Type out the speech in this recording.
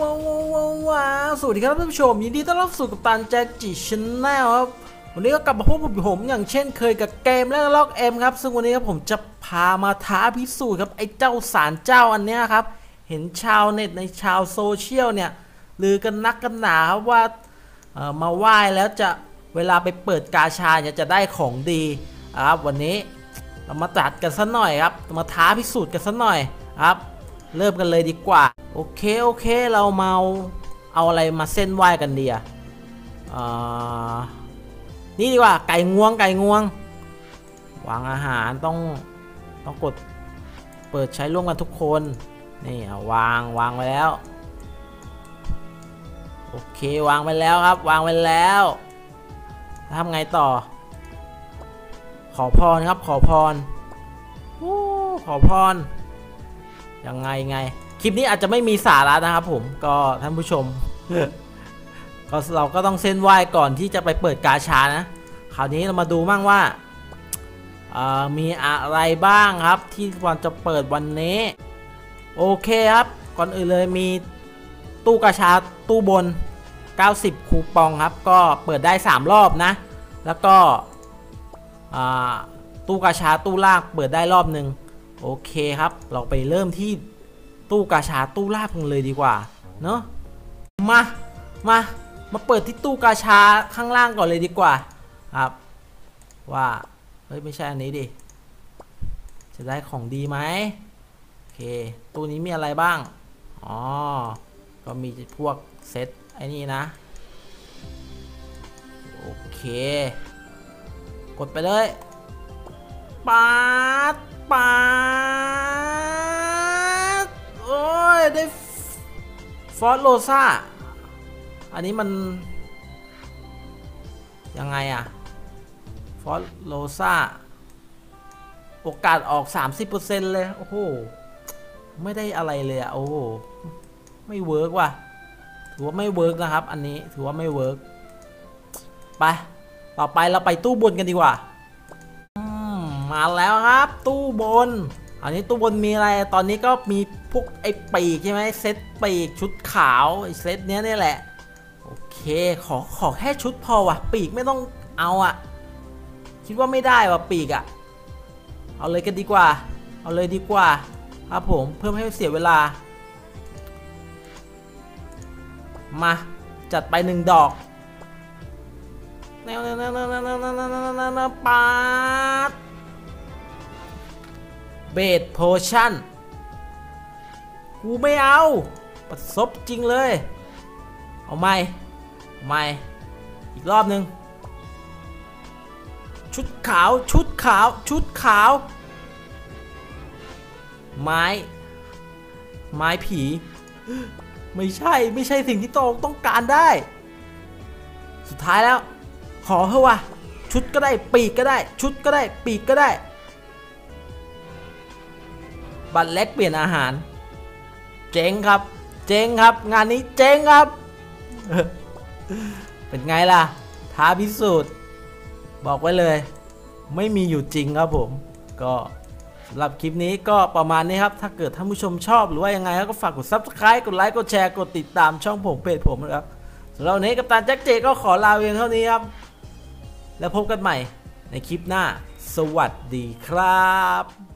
ว้าวว้าวว้าวสวัสดีครับท่านผู้ชมยินดีต้อนรับสู่กับตันแจ็คจีชแนลครับวันนี้ก็กลับมาพบกับผมอย่างเช่นเคยกับเกมและล็อกเอ็มครับซึ่งวันนี้ครับผมจะพามาท้าพิสูจน์ครับไอ้เจ้าสารเจ้าอันเนี้ยครับเห็นชาวเน็ตในชาวโซเชียลเนี่ยลือกันนักกันหนาครับว่าเออมาไหว้แล้วจะเวลาไปเปิดกาชาเนี่ยจะได้ของดีครับวันนี้เรามาตัดกันสักหน่อยครับมาท้าพิสูจน์กันสักหน่อยครับ เริ่มกันเลยดีกว่า โอเค โอเค เรามาเอาเอาอะไรมาเส้นไหว้กันดีอะอ่านี่ดีกว่า ไก่งวง ไก่งวง วางอาหารต้องต้องกดเปิดใช้ร่วมกันทุกคน นี่วางวางไว้แล้ว โอเควางไปแล้วครับ วางไปแล้วทำไงต่อ ขอพรครับ ขอพรโอ้ขอพรยังไงไง คลิปนี้อาจจะไม่มีสาระนะครับผมก็ท่านผู้ชมก็เราก็ต้องเส้นไหว้ก่อนที่จะไปเปิดกาชานะคราวนี้เรามาดูบ้างว่ามีอะไรบ้างครับที่วันจะเปิดวันนี้ โอเคครับ ก่อนอื่นเลยมีตู้กาชาตู้บน 90 คูปองครับ ก็เปิดได้ 3 รอบนะ แล้วก็ตู้กาชาตู้ลากเปิดได้รอบหนึ่งโอเคครับ เราไปเริ่มที่ ตู้กาชาตู้ลากกันเลยดีกว่าเนาะมามามาเปิดที่ตู้กาชาข้างล่างก่อนเลยดีกว่าครับว่าเฮ้ยไม่ใช่อันนี้ดิจะได้ของดีไหมโอเคตู้นี้มีอะไรบ้างอ๋อก็มีพวกเซตไอ้นี่นะโอเค กดไปเลยปาดปาด ได้ฟอสโลซาอันนี้มัน ยังไงอะฟอสโลซาโอกาสออก 30%เลย โอ้โห ไม่ได้อะไรเลยอะโอ้โห ไม่เวิร์กว่ะ ถือว่าไม่เวิร์กนะครับ อันนี้ถือว่าไม่เวิร์กไป ต่อไปเราไปตู้บนกันดีกว่าอืมมาแล้วครับ ตู้บน อันนี้ตู้บนมีอะไร ตอนนี้ก็มี พวกไอ้ปีกใช่ไหมเซตปีกชุดขาวไอ้เซตเนี้ยนี่แหละ โอเคขอขอแค่ชุดพอว่ะ ปีกไม่ต้องเอาอะคิดว่าไม่ได้ว่ะปีกอะเอาเลยกันดีกว่า เอาเลยดีกว่า ครับผมเพื่มให้เสียเวลา มา จัดไปหนึ่งดอกแนวแนวแนวแนวแนวแนวแนวแนวแนวแนวแนวปาดเบดโพชั่น กูไม่เอาประสบจริงเลย เอาไม่เอาไม่อีกรอบหนึ่งชุดขาวชุดขาวชุดขาว ไม้ ไม้ผี ไม่ใช่ไม่ใช่สิ่งที่ตองต้องการได้ สุดท้ายแล้ว ขอเถอะว่ะชุดก็ได้ปีกก็ได้ ชุดก็ได้ปีกก็ได้ บัตรเล็กเปลี่ยนอาหาร เจ๊งครับ เจ๊งครับ งานนี้เจ๊งครับ เป็นไงล่ะ ท้าพิสูจน์ บอกไว้เลย ไม่มีอยู่จริงครับผม ก็สำหรับคลิปนี้ก็ประมาณนี้ครับ ถ้าเกิดท่านผู้ชมชอบหรือว่ายังไงก็ฝากกด subscribe กดไลค์ กดแชร์ กดติดตามช่องผมเพจผมนะครับสำหรับวันนี้กับตันแจ็คเจก็ขอลาเพียงเท่านี้ครับ แล้วพบกันใหม่ในคลิปหน้า สวัสดีครับ